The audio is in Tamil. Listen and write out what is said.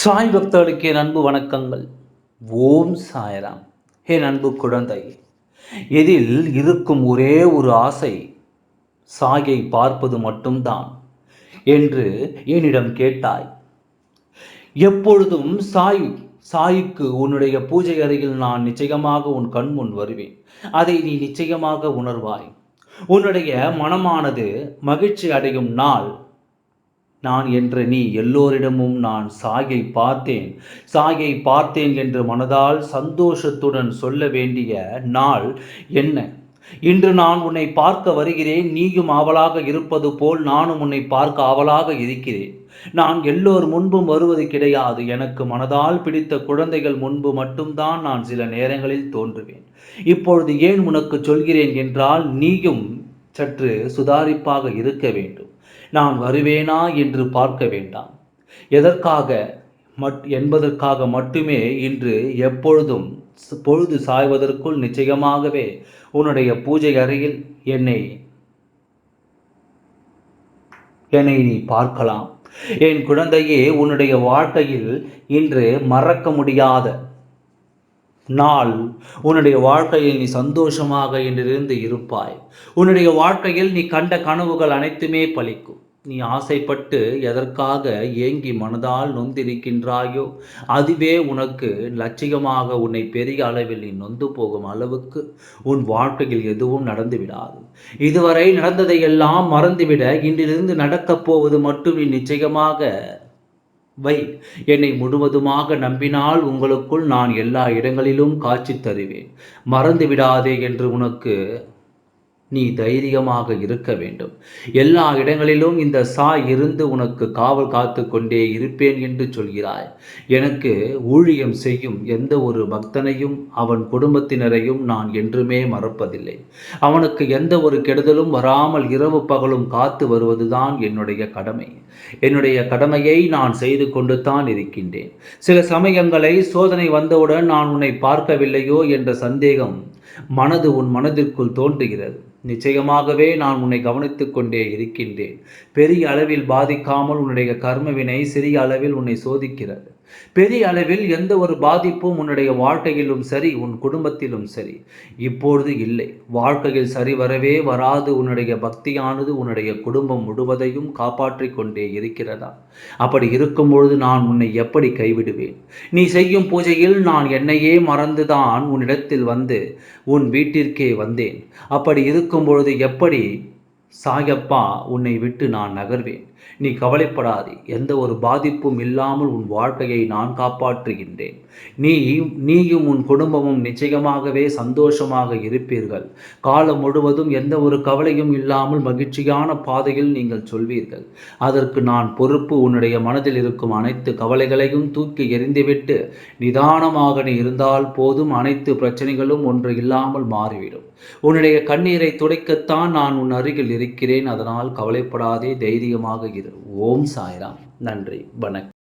சாய் பக்தர்களுக்கு என் அன்பு வணக்கங்கள். ஓம் சாயராம். என் அன்பு குழந்தை. இதில் இருக்கும் ஒரே ஒரு ஆசை சாயை பார்ப்பது மட்டும்தான் என்று என்னிடம் கேட்டாய். எப்பொழுதும் சாய் சாய்க்கு உன்னுடைய பூஜை அறையில் நான் நிச்சயமாக உன் கண் முன் வருவேன். அதை நீ நிச்சயமாக உணர்வாய். உன்னுடைய மனமானது மகிழ்ச்சி அடையும் நாள் நான் என்ற நீ எல்லோரிடமும் நான் சாயை பார்த்தேன். சாயை பார்த்தேன் என்று மனதால் சந்தோஷத்துடன் சொல்ல வேண்டிய நாள் என்ன? இன்று நான் உன்னை பார்க்க வருகிறேன். நீயும் ஆவலாக இருப்பது போல் நானும் உன்னை பார்க்க ஆவலாக இருக்கிறேன். நான் எல்லோர் முன்பும் வருவது கிடையாது. எனக்கு மனதால் பிடித்த குழந்தைகள் முன்பு மட்டும்தான் நான் சில நேரங்களில் தோன்றுவேன். இப்பொழுது ஏன் உனக்கு சொல்கிறேன் என்றால் நீயும் சற்று சுதாரிப்பாக இருக்க வேண்டும். நான் வருவேனா என்று பார்க்க வேண்டாம். எதற்காக? மட் என்பதற்காக மட்டுமே இன்று எப்பொழுதும் பொழுது சாய்வதற்குள் நிச்சயமாகவே உன்னுடைய பூஜை அறையில் என்னை என்னை நீ பார்க்கலாம். என் குழந்தையே உன்னுடைய வாழ்க்கையில் இன்று மறக்க முடியாத நாள். உன்னுடைய வாழ்க்கையில் நீ சந்தோஷமாக என்றிருந்து இருப்பாய். உன்னுடைய வாழ்க்கையில் நீ கண்ட கனவுகள் அனைத்துமே பலிக்கும் நீ ஆசைப்பட்டு எதற்காக ஏங்கி மனதால் நொந்திருக்கின்றாயோ அதுவே உனக்கு லட்சியமாக உன்னை பெரிய அளவில் நீ நொந்து போகும் அளவுக்கு உன் வாழ்க்கையில் எதுவும் நடந்து விடாது. இதுவரை நடந்ததையெல்லாம் மறந்துவிட இன்றிலிருந்து நடக்கப் போவது மட்டும் நீ நிச்சயமாக வை. என்னை முழுவதுமாக நம்பினால் உங்களுக்குள் நான் எல்லா இடங்களிலும் காட்சி தருவேன். மறந்து விடாதே என்று உனக்கு நீ தைரியமாக இருக்க வேண்டும். எல்லா இடங்களிலும் இந்த சாய் இருந்து உனக்கு காவல் காத்து கொண்டே இருப்பேன் என்று சொல்கிறாய். எனக்கு ஊழியம் செய்யும் எந்த ஒரு பக்தனையும் அவன் குடும்பத்தினரையும் நான் என்றுமே மறப்பதில்லை. அவனுக்கு எந்த ஒரு கெடுதலும் வராமல் இரவு பகலும் காத்து வருவதுதான் என்னுடைய கடமை. என்னுடைய கடமையை நான் செய்து கொண்டு தான் இருக்கின்றேன். சில சமயங்களை சோதனை வந்தவுடன் நான் உன்னை பார்க்கவில்லையோ என்ற சந்தேகம் மனது உன் மனதிற்குள் தோன்றுகிறது. நிச்சயமாகவே நான் உன்னை கவனித்துக் கொண்டே இருக்கின்றேன். பெரிய அளவில் பாதிக்காமல் உன்னுடைய கர்மவினை சிறிய அளவில் உன்னை சோதிக்கிறது. பெரிய அளவில் எந்த ஒரு பாதிப்பும் உன்னுடைய வாழ்க்கையிலும் சரி உன் குடும்பத்திலும் சரி இப்பொழுது இல்லை. வாழ்க்கையில் சரி வரவே வராது. உன்னுடைய பக்தியானது உன்னுடைய குடும்பம் முழுவதையும் காப்பாற்றி கொண்டே இருக்கிறதா? அப்படி இருக்கும் பொழுது நான் உன்னை எப்படி கைவிடுவேன்? நீ செய்யும் பூஜையில் நான் என்னையே மறந்துதான் உன்னிடத்தில் வந்து உன் வீட்டிற்கே வந்தேன். அப்படி இருக்கும் பொழுது எப்படி சாயப்பா உன்னை விட்டு நான் நகர்வேன். நீ கவலைப்படாதே எந்த ஒரு பாதிப்பும் இல்லாமல் உன் வாழ்க்கையை நான் காப்பாற்றுகின்றேன். நீ நீயும் உன் குடும்பமும் நிச்சயமாகவே சந்தோஷமாக இருப்பீர்கள். காலம் முழுவதும் எந்த ஒரு கவலையும் இல்லாமல் மகிழ்ச்சியான பாதையில் நீங்கள் சொல்வீர்கள். அதற்கு நான் பொறுப்பு உன்னுடைய மனதில் இருக்கும் அனைத்து கவலைகளையும் தூக்கி எறிந்துவிட்டு நிதானமாக நீ இருந்தால் போதும் அனைத்து பிரச்சனைகளும் ஒன்று இல்லாமல் மாறிவிடும். உன்னுடைய கண்ணீரை துடைக்கத்தான் நான் உன் அருகில் இருக்கிறேன். அதனால் கவலைப்படாதே தைரியமாக இரு. ஓம் சாய்ராம். நன்றி. வணக்கம்.